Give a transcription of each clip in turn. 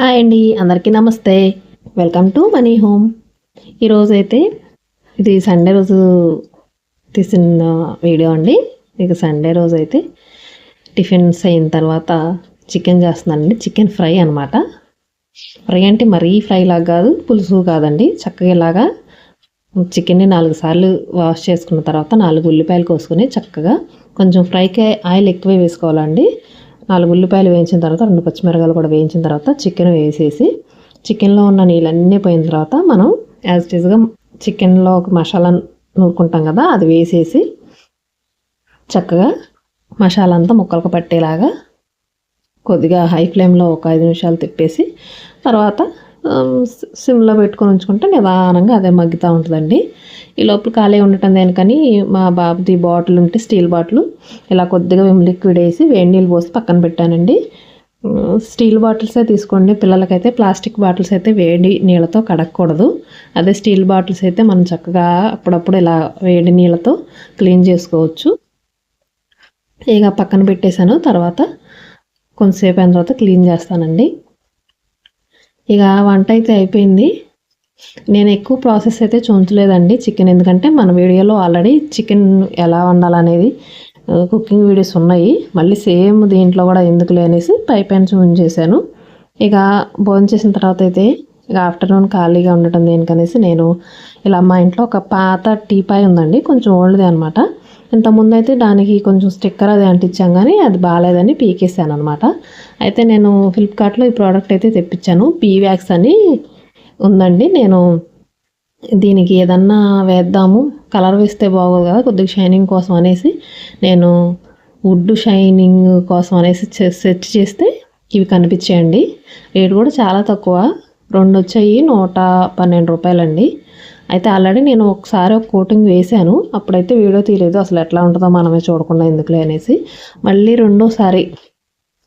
Hi అండి అందరికీ నమస్తే. వెల్కమ్ టు మనీ హోమ్ ఈరోజు అయితే ఇది సండే రోజు తీసిన వీడియో అండి. ఇక సండే రోజు అయితే టిఫిన్స్ అయిన తర్వాత చికెన్ చేస్తున్నానండి. చికెన్ ఫ్రై అనమాట ఫ్రై అంటే మరీ ఫ్రై లాగా కాదు పులుసు కాదండి. చక్కగా ఇలాగా చికెన్ని నాలుగు సార్లు వాష్ చేసుకున్న తర్వాత నాలుగు ఉల్లిపాయలు కోసుకొని చక్కగా కొంచెం ఫ్రైకి ఆయిల్ ఎక్కువే వేసుకోవాలండి. నాలుగు ఉల్లిపాయలు వేయించిన తర్వాత రెండు పచ్చిమిరకాయలు కూడా వేయించిన తర్వాత చికెన్ వేసేసి చికెన్లో ఉన్న నీళ్ళన్నీ పోయిన తర్వాత మనం యాజ్ టీజ్గా చికెన్లో ఒక మసాలా నూరుకుంటాం కదా అది వేసేసి చక్కగా మసాలా అంతా ముక్కలకు పట్టేలాగా కొద్దిగా హై ఫ్లేమ్లో ఒక ఐదు నిమిషాలు తిప్పేసి తర్వాత సిమ్లో పెట్టుకొని ఉంచుకుంటే నిదానంగా అదే మగ్గుతూ ఉంటుందండి. ఈ లోపల ఖాళీ ఉండటం దేనికని మా బాబుది బాటిల్ ఉంటే స్టీల్ బాటిల్ ఇలా కొద్దిగా విమ్ లిక్విడ్ వేసి వేడి నీళ్ళు పోసి పక్కన పెట్టానండి. స్టీల్ బాటిల్సే తీసుకోండి. పిల్లలకైతే ప్లాస్టిక్ బాటిల్స్ అయితే వేడి నీళ్ళతో కడగకూడదు అదే స్టీల్ బాటిల్స్ అయితే మనం చక్కగా అప్పుడప్పుడు ఇలా వేడి నీళ్ళతో క్లీన్ చేసుకోవచ్చు. ఇక పక్కన పెట్టేశాను. తర్వాత కొంతసేపు అయిన తర్వాత క్లీన్ చేస్తానండి. ఇక వంట అయితే అయిపోయింది. నేను ఎక్కువ ప్రాసెస్ అయితే చూంచలేదండి చికెన్ ఎందుకంటే మన వీడియోలో ఆల్రెడీ చికెన్ ఎలా వండాలనేది కుకింగ్ వీడియోస్ ఉన్నాయి. మళ్ళీ సేమ్ దీంట్లో కూడా ఎందుకు లేనేసి పై పైన చూపించేశాను ఇక భోజనం చేసిన తర్వాత అయితే ఇక ఆఫ్టర్నూన్ ఖాళీగా ఉండటం దేనికనేసి నేను ఇలా మా ఇంట్లో ఒక పాత టీపాయ్ ఉందండి కొంచెం ఓల్డ్ది అనమాట ఇంతకుముందు అయితే దానికి కొంచెం స్టిక్కర్ అది అంటించాం కానీ అది బాగాలేదని పీకేసాను అనమాట అయితే నేను ఫ్లిప్కార్ట్లో ఈ ప్రోడక్ట్ అయితే తెప్పించాను. పీ వ్యాక్స్ అని ఉందండి. నేను దీనికి ఏదన్నా వేద్దాము. కలర్ వేస్తే బాగోదు కదా కొద్దిగా షైనింగ్ కోసం అనేసి నేను వుడ్ షైనింగ్ కోసం అనేసి సెర్చ్ చేస్తే ఇవి కనిపించాయండి. రేటు కూడా చాలా తక్కువ. రెండు వచ్చాయి నూట పన్నెండు రూపాయలండి. అయితే ఆల్రెడీ నేను ఒకసారి ఒక కోటింగ్ వేశాను. అప్పుడైతే వీడియో తీయలేదు. అసలు ఎట్లా ఉంటుందో మనమే చూడకుండా ఎందుకులే అనేసి మళ్ళీ రెండోసారి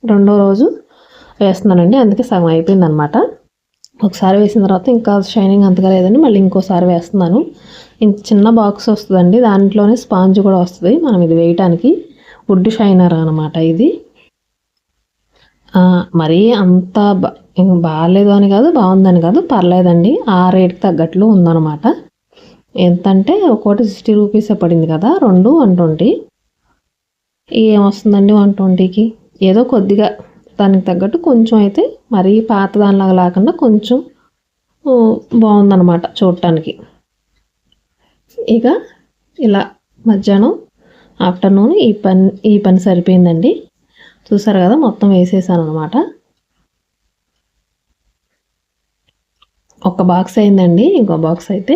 రెండో రోజు వేస్తున్నానండి. అందుకే సగం అయిపోయింది అనమాట ఒకసారి వేసిన తర్వాత ఇంకా షైనింగ్ అంతగా లేదండి. మళ్ళీ ఇంకోసారి వేస్తున్నాను. చిన్న బాక్స్ వస్తుందండి. దాంట్లోనే స్పాంజ్ కూడా వస్తుంది. మనం ఇది వేయటానికి వుడ్ షైనర్ అనమాట ఇది. మరీ అంత బాగాలేదు అని కాదు బాగుందని కాదు పర్లేదండి. ఆ రేట్కి తగ్గట్లు ఉందన్నమాట. ఎంతంటే ఒకటి సిక్స్టీ రూపీసే పడింది కదా రెండు వన్ ట్వంటీ. ఏమొస్తుందండి వన్ ట్వంటీకి? ఏదో కొద్దిగా దానికి తగ్గట్టు కొంచెం అయితే మరీ పాత దానిలాగా లేకుండా కొంచెం బాగుందన్నమాట చూడటానికి. ఇక ఇలా మధ్యాహ్నం ఆఫ్టర్నూన్ ఈ పని ఈ పని సరిపోయిందండి. చూసారు కదా మొత్తం వేసేసాను అనమాట ఒక బాక్స్ అయిందండి ఇంకో బాక్స్ అయితే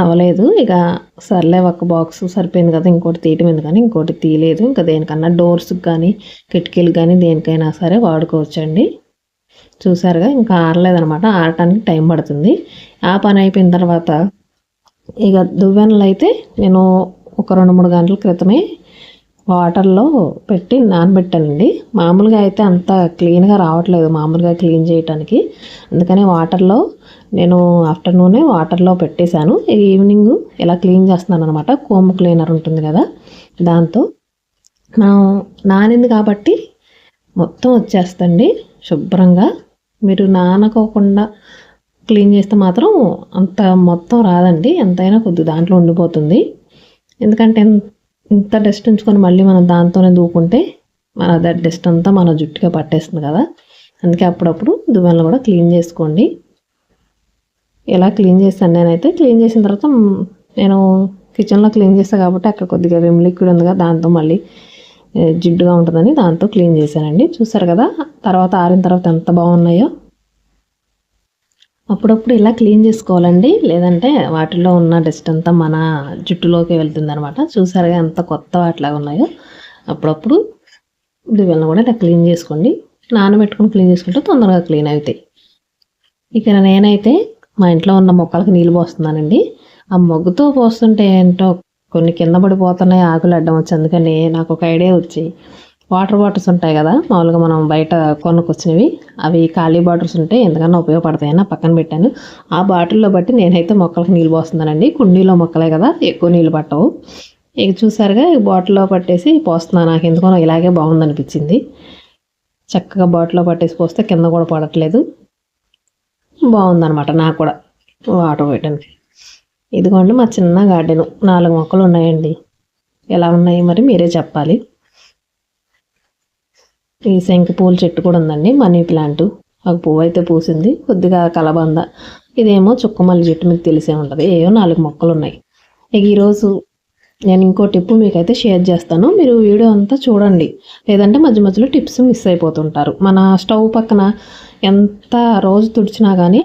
అవ్వలేదు. ఇక సర్లే ఒక బాక్స్ సరిపోయింది కదా ఇంకోటి తీయటం ఎందుకని ఇంకోటి తీయలేదు. ఇంకా దేనికన్నా డోర్స్కి కానీ కిటికీలు కానీ దేనికైనా సరే వాడుకోవచ్చండి. చూసారుగా ఇంకా ఆరలేదనమాట. ఆరటానికి టైం పడుతుంది. ఆ పని అయిపోయిన తర్వాత ఇక దువ్వెనలు అయితే నేను ఒక రెండు మూడు గంటల క్రితమే వాటర్లో పెట్టి నానబెట్టానండి. మామూలుగా అయితే అంత క్లీన్గా రావట్లేదు మామూలుగా క్లీన్ చేయటానికి. అందుకని వాటర్లో నేను ఆఫ్టర్నూనే వాటర్లో పెట్టేశాను. ఈవినింగ్ ఇలా క్లీన్ చేస్తున్నాను అనమాట కోమ్ క్లీనర్ ఉంటుంది కదా దాంతో మనం నానింది కాబట్టి మొత్తం వచ్చేస్తండి శుభ్రంగా. మీరు నానకోకుండా క్లీన్ చేస్తే మాత్రం అంత మొత్తం రాదండి. ఎంతైనా కొద్ది దాంట్లో ఉండిపోతుంది. ఎందుకంటే ఇంత డస్ట్ ఉంచుకొని మళ్ళీ మనం దాంతోనే దూకుంటే మన డస్ట్ అంతా మన జుట్టుగా పట్టేస్తుంది కదా. అందుకే అప్పుడప్పుడు దువ్వెనలు కూడా క్లీన్ చేసుకోండి. ఎలా క్లీన్ చేస్తాను నేనైతే క్లీన్ చేసిన తర్వాత నేను కిచెన్లో క్లీన్ చేస్తాను కాబట్టి అక్కడ కొద్దిగా విమ్ లిక్విడ్ ఉంది కదా దాంతో మళ్ళీ జిడ్డుగా ఉంటుందని దాంతో క్లీన్ చేశానండి. చూసారు కదా తర్వాత ఆరిన తర్వాత ఎంత బాగున్నాయో. అప్పుడప్పుడు ఇలా క్లీన్ చేసుకోవాలండి. లేదంటే వాటిలో ఉన్న డస్ట్ అంతా మన జుట్టులోకి వెళ్తుంది అనమాట చూసారుగా ఎంత కొత్త వాటిలాగా ఉన్నాయో. అప్పుడప్పుడు దువ్వెలను కూడా ఇలా క్లీన్ చేసుకోండి. నానబెట్టుకుని క్లీన్ చేసుకుంటే తొందరగా క్లీన్ అవుతాయి. ఇక నేనైతే మా ఇంట్లో ఉన్న మొక్కలకు నీళ్ళు పోస్తున్నానండి. ఆ మొగ్గుతో పోస్తుంటే ఏంటో కొన్ని కింద పడిపోతున్నాయి ఆకులు అడ్డం వచ్చి. అందుకని నాకు ఒక ఐడియా వచ్చి వాటర్ బాటిల్స్ ఉంటాయి కదా మామూలుగా మనం బయట కొనుక్కొచ్చినవి అవి ఖాళీ బాటిల్స్ ఉంటే ఎందుకన్నా ఉపయోగపడతాయని పక్కన పెట్టాను. ఆ బాటిల్లో బట్టి నేనైతే మొక్కలకు నీళ్ళు పోస్తున్నానండి. కుండీలో మొక్కలే కదా ఎక్కువ నీళ్ళు పట్టవు. ఇక చూసారుగా బాటిల్లో పట్టేసి పోస్తున్నాను. నాకు ఎందుకో ఇలాగే బాగుందనిపించింది. చక్కగా బాటిల్లో పట్టేసి పోస్తే కింద కూడా పడట్లేదు. బాగుందనమాట నాకు కూడా వాటర్ పోయడానికి ఇదిగోండి మా చిన్న గార్డెను. నాలుగు మొక్కలు ఉన్నాయండి. ఎలా ఉన్నాయి మరి మీరే చెప్పాలి. ఈ శంఖ పూల చెట్టు కూడా ఉందండి మనీ ప్లాంట్. ఒక పువ్వు అయితే పూసింది కొద్దిగా కలబంద. ఇదేమో చుక్కమల్లి చెట్టు మీకు తెలిసే ఉంటుంది ఏవో నాలుగు మొక్కలు ఉన్నాయి. ఇక ఈరోజు నేను ఇంకో టిప్ మీకైతే షేర్ చేస్తాను మీరు వీడియో అంతా చూడండి. లేదంటే మధ్య మధ్యలో టిప్స్ మిస్ అయిపోతుంటారు. మన స్టవ్ పక్కన ఎంత రోజు తుడిచినా కానీ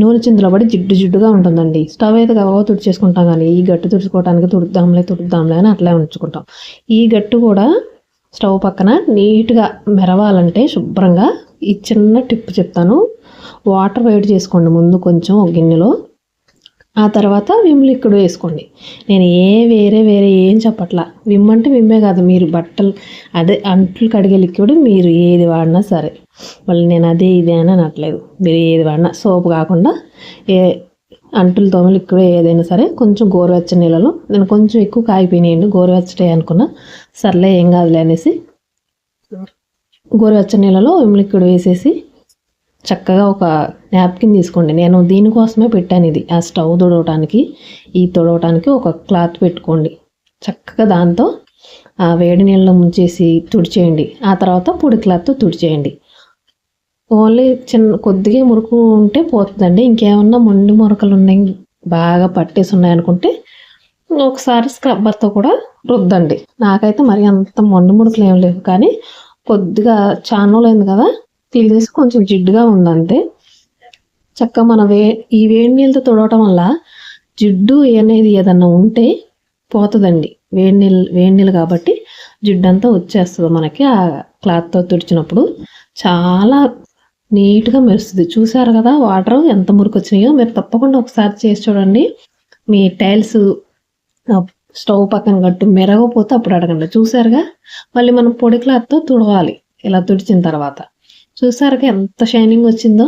నూనె చిందులో పడి జిడ్డు జిడ్డుగా ఉంటుందండి. స్టవ్ అయితే గబగబా తుడిచేసుకుంటాం కానీ ఈ గట్టు తుడుచుకోవడానికి తుడుద్దాంలే తుడుద్దాంలే అని అట్లే ఉంచుకుంటాం. ఈ గట్టు కూడా స్టవ్ పక్కన నీట్గా మెరవాలంటే శుభ్రంగా ఈ చిన్న టిప్ చెప్తాను. వాటర్ వేడి చేసుకోండి ముందు కొంచెం ఒక గిన్నెలో. ఆ తర్వాత విమ్ లిక్విడ్ వేసుకోండి. నేను ఏ వేరే వేరే ఏం చెప్పట్లా. విమ్ అంటే విమ్మే కాదు మీరు బట్టలు అదే అంట్లు కడిగే లిక్విడ్ మీరు ఏది వాడినా సరే. మళ్ళీ నేను అదే ఇదే అని అనట్లేదు. మీరు ఏది వాడినా సోప్ కాకుండా ఏ అంటులు తోమ ఎక్కువే ఏదైనా సరే కొంచెం గోరువెచ్చని నీళ్ళలో నేను కొంచెం ఎక్కువ కాగిపోయినాయండి గోరువెచ్చటే అనుకున్నా. సర్లే ఏం కాదులే అనేసి గోరువెచ్చని నీళ్ళలో విమ్ లిక్విడ్ వేసేసి చక్కగా ఒక నాప్కిన్ తీసుకోండి. నేను దీనికోసమే పెట్టాను ఇది. ఆ స్టవ్ తుడవటానికి ఈ తుడవటానికి ఒక క్లాత్ పెట్టుకోండి. చక్కగా దాంతో ఆ వేడి నీళ్ళలో ముంచేసి తుడిచేయండి. ఆ తర్వాత పొడి క్లాత్తో తుడిచేయండి. ఓన్లీ చిన్న కొద్దిగా మురుకు ఉంటే పోతుందండి. ఇంకేమన్నా మొండి మురకలు ఉన్నాయి బాగా పట్టేసి ఉన్నాయనుకుంటే ఒకసారి స్క్రబ్బర్తో కూడా రుద్దండి. నాకైతే మరి అంత మొండి మురుకులు ఏం లేవు. కానీ కొద్దిగా చానోలైంది కదా తీసేసి కొంచెం జిడ్డుగా ఉంది అంతే చక్కగా మన వే ఈ వేడి నీళ్ళతో తుడవటం వల్ల జిడ్డు అనేది ఏదన్నా ఉంటే పోతుందండి. వేడి నీళ్ళు వేడి నీళ్ళు కాబట్టి జిడ్డంతా వచ్చేస్తుంది మనకి ఆ క్లాత్తో తుడిచినప్పుడు. చాలా నీట్గా మెరుస్తుంది. చూసారు కదా వాటర్ ఎంత మురికి వచ్చినాయో మీరు తప్పకుండా ఒకసారి చేసి చూడండి. మీ టైల్స్ స్టవ్ పక్కన గట్టు మెరగపోతే అప్పుడు అడగండి. చూసారుగా? మళ్ళీ మనం పొడి క్లాత్తో తుడవాలి. ఇలా తుడిచిన తర్వాత. చూసారుగా ఎంత షైనింగ్ వచ్చిందో?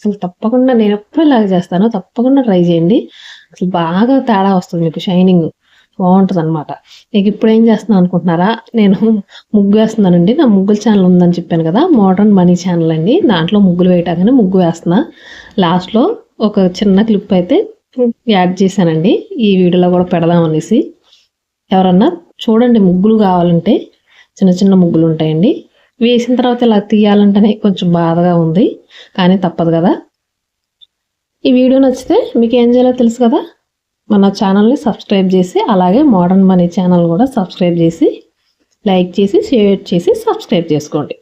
అసలు తప్పకుండా నేను ఎప్పుడు ఇలాగ చేస్తాను తప్పకుండా ట్రై చేయండి. అసలు బాగా తేడా వస్తుంది మీకు షైనింగ్. బాగుంటుంది అనమాట ఇక ఇప్పుడు ఏం చేస్తున్నాను అనుకుంటున్నారా? నేను ముగ్గు వేస్తున్నానండి. నా ముగ్గుల ఛానల్ ఉందని చెప్పాను కదా మోడర్న్ మనీ ఛానల్ అండి. దాంట్లో ముగ్గులు వేయటాకనే ముగ్గు వేస్తున్నా. లాస్ట్లో ఒక చిన్న క్లిప్ అయితే యాడ్ చేశానండి. ఈ వీడియోలో కూడా పెడదాం అనేసి. ఎవరన్నా చూడండి ముగ్గులు కావాలంటే చిన్న చిన్న ముగ్గులు ఉంటాయండి. వేసిన తర్వాత ఇలా తీయాలంటేనే కొంచెం బాధగా ఉంది. కానీ తప్పదు కదా. ఈ వీడియో నచ్చితే మీకు ఏం చేయాలో తెలుసు కదా? మన ఛానల్ని సబ్స్క్రైబ్ చేసి అలాగే మోడర్న్ మనీ ఛానల్ కూడా సబ్స్క్రైబ్ చేసి లైక్ చేసి షేర్ చేసి సబ్స్క్రైబ్ చేసుకోండి.